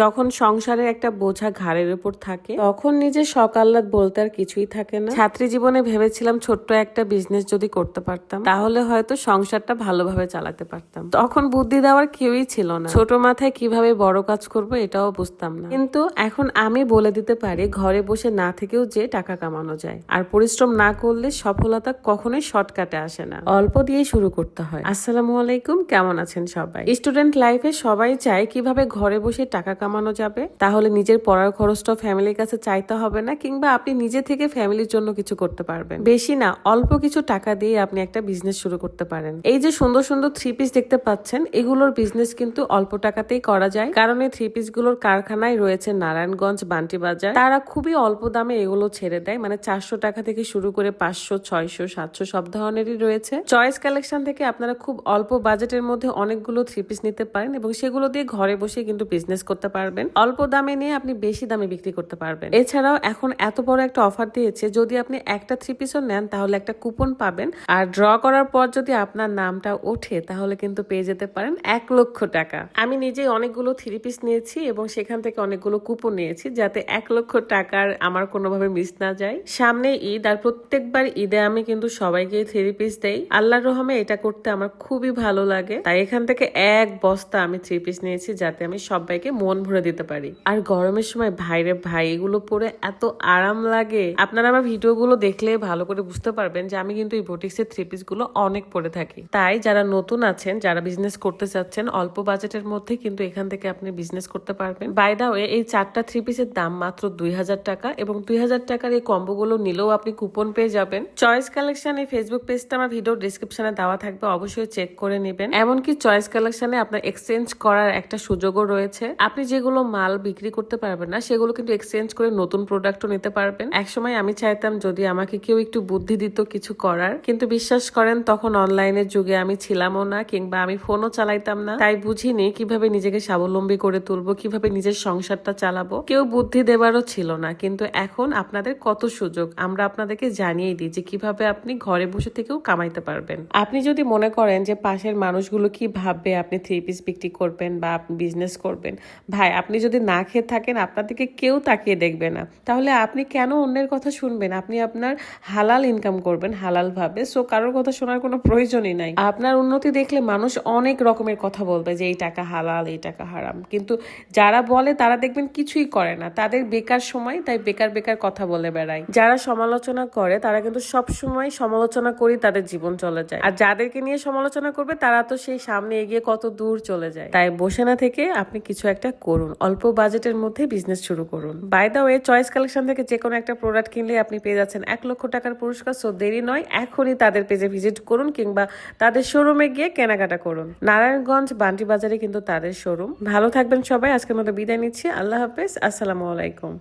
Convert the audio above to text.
যখন সংসারের একটা বোঝা ঘাড়ের উপর থাকে, তখন নিজের সকাল্লাদ বলতে আর কিছুই থাকে না। ছাত্রী জীবনে ভেবেছিলাম ছোট্ট একটা বিজনেস যদি করতে পারতাম, তাহলে হয়তো সংসারটা ভালোভাবে চালাতে পারতাম। তখন বুদ্ধি দেওয়ার কেউই ছিল না। ছোট মাথায় কীভাবে বড় কাজ করব এটাও বুঝতাম না। কিন্তু এখন আমি বলে দিতে পারি, ঘরে বসে না থেকেও যে টাকা কামানো যায়। আর পরিশ্রম না করলে সফলতা কখনোই শর্টকাটে আসে না। অল্প দিয়ে শুরু করতে হয়। আসসালামু আলাইকুম, কেমন আছেন সবাই? স্টুডেন্ট লাইফে সবাই চায় কীভাবে ঘরে বসে টাকা কামানো যাবে? তাহলে নিজের পড়ার খরচটা ফ্যামিলির কাছে চাইতে হবে না কিংবা আপনি নিজে থেকে ফ্যামিলির জন্য কিছু করতে পারবেন? বেশি না, অল্প কিছু টাকা দিয়ে আপনি একটা বিজনেস শুরু করতে পারেন। এই যে সুন্দর সুন্দর থ্রি পিস দেখতে পাচ্ছেন, এগুলোর বিজনেস কিন্তু অল্প টাকাতেই করা যায়। কারণ এই থ্রি পিসগুলোর কারখানায় রয়েছে নারায়ণগঞ্জ বান্টি বাজার তারা খুবই অল্প দামে এগুলো ছেড়ে দেয়। মানে চারশো টাকা থেকে শুরু করে পাঁচশো, ছয়শো, সাতশো সব ধরনেরই রয়েছে। চয়েস কালেকশন থেকে আপনারা খুব অল্প বাজেটের মধ্যে অনেকগুলো থ্রি পিস নিতে পারেন এবং সেগুলো দিয়ে ঘরে বসে কিন্তু বিজনেস করতে পারবেন। অল্প দামে নিয়ে আপনি বেশি দামে বিক্রি করতে পারবেন। এছাড়াও এখন এত বড় একটা অফার দিয়েছে, যদি আপনি একটা থ্রি পিসও নেন, তাহলে একটা কুপন পাবেন। আর ড্র করার পর যদি আপনার নামটা ওঠে, তাহলে কিন্তু পেয়ে যেতে পারেন এক লক্ষ টাকা। আমি নিজেই অনেকগুলো থ্রি পিস নিয়েছি এবং সেখান থেকে অনেকগুলো কুপন নিয়েছি, যাতে এক লক্ষ টাকার আমার কোনোভাবে মিস না যায়। সামনে ঈদ, আর প্রত্যেকবার ঈদে আমি কিন্তু সবাইকে থ্রি পিস দেই। আল্লাহর রহমে এটা করতে আমার খুবই ভালো লাগে। তাই এখান থেকে এক বস্তা আমি থ্রি পিস নিয়েছি, যাতে আমি সবাইকে মন ভরে দিতে পারি। আর গরমের সময় ভাইরে ভাই, এগুলো পরে এত আরাম লাগে। আপনারা আমার ভিডিওগুলো দেখলে ভালো করে বুঝতে পারবেন যে আমি কিন্তু এই বুটিক্সের থ্রি পিসগুলো অনেক পরে থাকি। তাই যারা নতুন আছেন, যারা বিজনেস করতে চাচ্ছেন, অল্প বাজেটের মধ্যে কিন্তু এখান থেকে আপনি বিজনেস করতে পারবেন। বাই দা ওয়ে এই চারটা থ্রি পিসের দাম মাত্র দুই হাজার টাকা এবং দুই হাজার টাকার এই কম্বোগুলো নিলেও আপনি কুপন পেয়ে যাবেন। চয়েস কালেকশন এই ফেসবুক পেজটা আমার ভিডিও ডিসক্রিপশনে দেওয়া থাকবে, অবশ্যই চেক করে নেবেন। এমনকি চয়েস কালেকশনে আপনার এক্সচেঞ্জ করার একটা সুযোগও রয়েছে। আপনি যেগুলো মাল বিক্রি করতে পারবেন না, সেগুলো কিন্তু এক্সচেঞ্জ করে নতুন প্রোডাক্টও নিতে পারবেন। একসময় আমি চাইতাম যদি আমাকে কেউ একটু বুদ্ধি দিত কিছু করার, কিন্তু বিশ্বাস করেন তখন অনলাইনের যুগে আমি ছিলামও না, কিংবা আমি ফোনও চালাইতাম না। তাই বুঝিনি কীভাবে নিজেকে স্বাবলম্বী করে তুলবো, কীভাবে নিজের সংসারটা চালাবো। কেউ বুদ্ধি দেবারও ছিল না, কিন্তু এখন আপনাদের কত সুযোগ, আমরা আপনাদেরকে জানিয়ে দিই যে কীভাবে আপনি ঘরে বসে থেকেও কামাইতে পারবেন। আপনি যদি মনে করেন যে পাশের মানুষগুলো কি ভাববে, আপনি থ্রি পিস বিক্রি করবেন বা আপনি বিজনেস করবেন ভাই, আপনি যদি না খেয়ে থাকেন, আপনার দিকে কেউ তাকিয়ে দেখবে না। তাহলে আপনি কেন অন্যের কথা শুনবেন? আপনি আপনার হালাল ইনকাম করবেন, হালাল ভাবে। সো কারোর কথা শোনার কোনো প্রয়োজনই নাই। আপনার উন্নতি দেখলে মানুষ অনেক রকমের কথা বলবে যে, এই টাকা হালাল, এই টাকা হারাম। কিন্তু যারা বলে, তারা দেখবেন কিছুই করে না। তাদের বেকার সময়, তাই বেকার বেকার কথা বলে বেড়ায়। যারা সমালোচনা করে, তারা কিন্তু সব সময় সমালোচনা করেই তাদের জীবন চলে যায়। আর যাদেরকে নিয়ে সমালোচনা করবে, তারা তো সেই সামনে এগিয়ে কত দূর চলে যায়। তাই বসে না থেকে আপনি কিছু একটা করুন। অল্প বাজেটের মধ্যে বিজনেস শুরু করুন। By the way choice collection থেকে যে কোনো একটা প্রোডাক্ট কিনলে আপনি পেয়ে যাচ্ছেন এক লক্ষ টাকার পুরস্কার সো দেরি নয়, এখনই তাদের পেজে ভিজিট করুন কিংবা তাদের শোরুমে গিয়ে কেনাকাটা করুন। নারায়ণগঞ্জ বান্টি বাজারে কিন্তু তাদের শোরুম ভালো থাকবেন সবাই, আজকের মতো বিদায় নিচ্ছি। আল্লাহ হাফেজ, আসসালামু আলাইকুম।